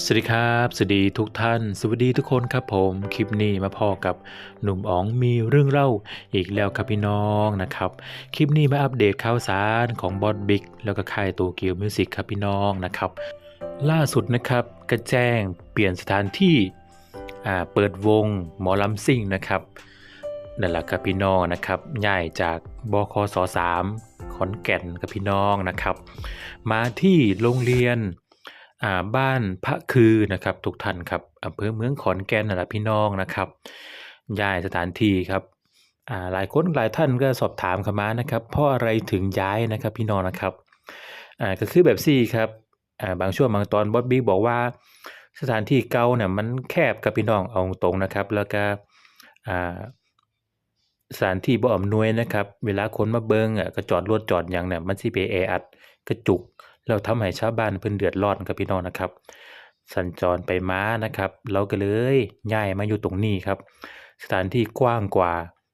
สวัสดีครับสวัสดีทุกท่าน สวัสดีทุกคนครับผมคลิปนี้มาพอกับหนุ่มอ๋องมีเรื่องเล่าอีกแล้วครับพี่น้องนะครับ คลิปนี้มาอัปเดตข่าวสารของบอสบิ๊กแล้วก็ค่ายโตเกียวมิวสิกครับพี่น้องนะครับ ล่าสุดนะครับก็แจ้งเปลี่ยนสถานที่เปิดวงหมอลำซิ่งนะครับนั่นแหละครับพี่น้องนะครับย้ายจากบคส3ขอนแก่นครับพี่น้องนะครับ มาที่โรงเรียน อ่าบ้านพระคือนะครับทุกท่านครับอำเภอเมืองขอนแก่นนั่นแหละพี่น้องนะครับย้ายสถานที่ครับอ่าหลายคนหลายท่านก็สอบถามเข้ามานะครับเพราะอะไรถึงย้ายนะครับพี่น้องนะครับอ่าก็คือแบบซี่ครับอ่าบางช่วงบางตอนบอสบิ๊กบอกว่าสถานที่เก่าเนี่ยมันแคบกับพี่น้องเอาตรงนะครับ แล้วก็อ่าสถานที่บ่อำนวยนะครับ เวลาคนมาเบิงอะก็จอดรถจอดหยังเนี่ยมันสิไปแออัดกระจุก แล้วทำให้ชาวบ้านเพิ่นเดือดร้อนครับพี่น้องนะครับ สัญจรไปม้านะครับ เราก็เลยย้ายมาอยู่ตรงนี้ครับ สถานที่กว้างกว่า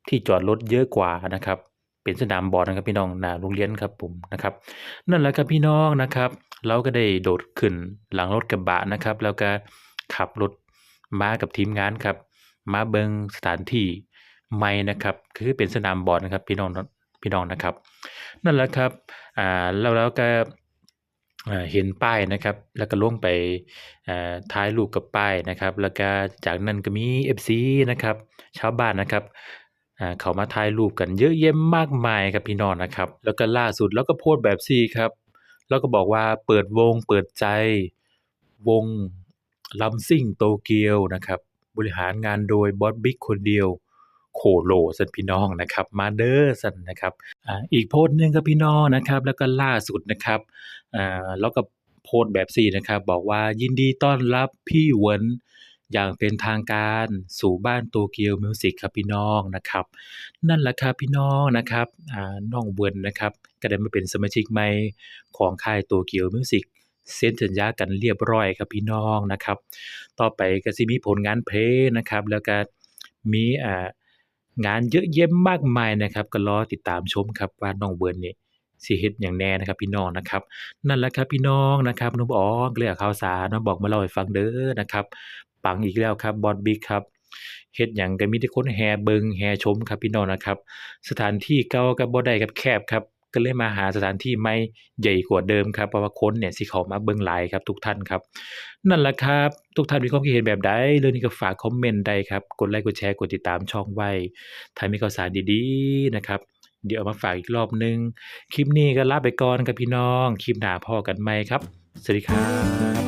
ที่จอดรถเยอะกว่านะครับ เป็นสนามบอลนะครับพี่น้องหน้าโรงเรียนครับผมนะครับ นั่นแหละครับพี่น้องนะครับ เราก็ได้โดดขึ้นหลังรถกระบะนะครับ แล้วก็ขับรถมากับทีมงานครับ มาเบิงสถานที่ใหม่นะครับ คือเป็นสนามบอลนะครับพี่น้องพี่น้องนะครับ นั่นแหละครับอ่าแล้วแล้วก็ เห็นป้ายนะครับ แล้วก็ลงไปอ่ายรูปกับป้ายนะครับ แล้วก็จากนั้นก็มี FC นะครับ ชาวบ้านนะครับเขามาถ่ายรูปกันเยอะแยะมากมายครับพี่น้องนะครับ แล้วก็ล่าสุดเราก็โพสต์แบบซี่ครับ แล้วก็บอกว่าเปิดวงเปิดใจวงลำซิ่งโตเกียวนะครับ บริหารงานโดยบอสบิ๊กคนเดียว โคโลสันพี่น้องนะครับมาเด้อสันนะครับออีกโพสต์หนึ่งครับพี่น้องนะครับแล้วก็ล่าสุดนะครับแล้วก็โพสต์แบบสี่นะครับบอกว่ายินดีต้อนรับพี่เหวินอย่างเป็นทางการสู่บ้านโตเกียวมิวสิกครับพี่น้องนะครับ นั่นแหละครับพี่น้องนะครับน้องเวินนะครับก็ได้มาเป็นสมาชิกใหม่ของค่ายโตเกียวมิวสิกเซ็นสัญญากันเรียบร้อยครับพี่น้องนะครับ ต่อไปก็สิมีผลงานเพลงนะครับ แล้วก็มีอ่า งานเยอะแยะมากมายนะครับ ก็รอติดตามชมครับว่าน้องเบิร์นนี่สิเฮ็ดอย่างแน่นะครับ พี่น้องนะครับ นั่นแหละครับพี่น้องนะครับนุ่มอ๋อเรื่องข่าวสารมาบอกมาเล่าให้ฟังเด้อนะครับปังอีกแล้วครับบอดบิ๊กครับเฮ็ดอย่างก็มีแต่คนแห่เบิงแห่ชมครับพี่น้องนะครับ สถานที่เก่ากับ่ได้ครับแคบครับ ก็เลยมาหาสถานที่ไม่ใหญ่กว่าเดิมครับเพราะว่าคนเนี่ยสิเขามาเบิ่งหลายครับทุกท่านครับ นั่นแหละครับ ทุกท่านมีความคิดเห็นแบบใดเรื่องนี้ก็ฝากคอมเมนต์ได้ครับ กดไลค์กดแชร์กดติดตามช่องไว้ถ้ามีข่าวสารดีๆนะครับเดี๋ยวมาฝากอีกรอบหนึง คลิปนี้ก็ลาไปก่อนครับพี่น้อง คลิปหน้าพ่อกันใหม่ครับ สวัสดีครับ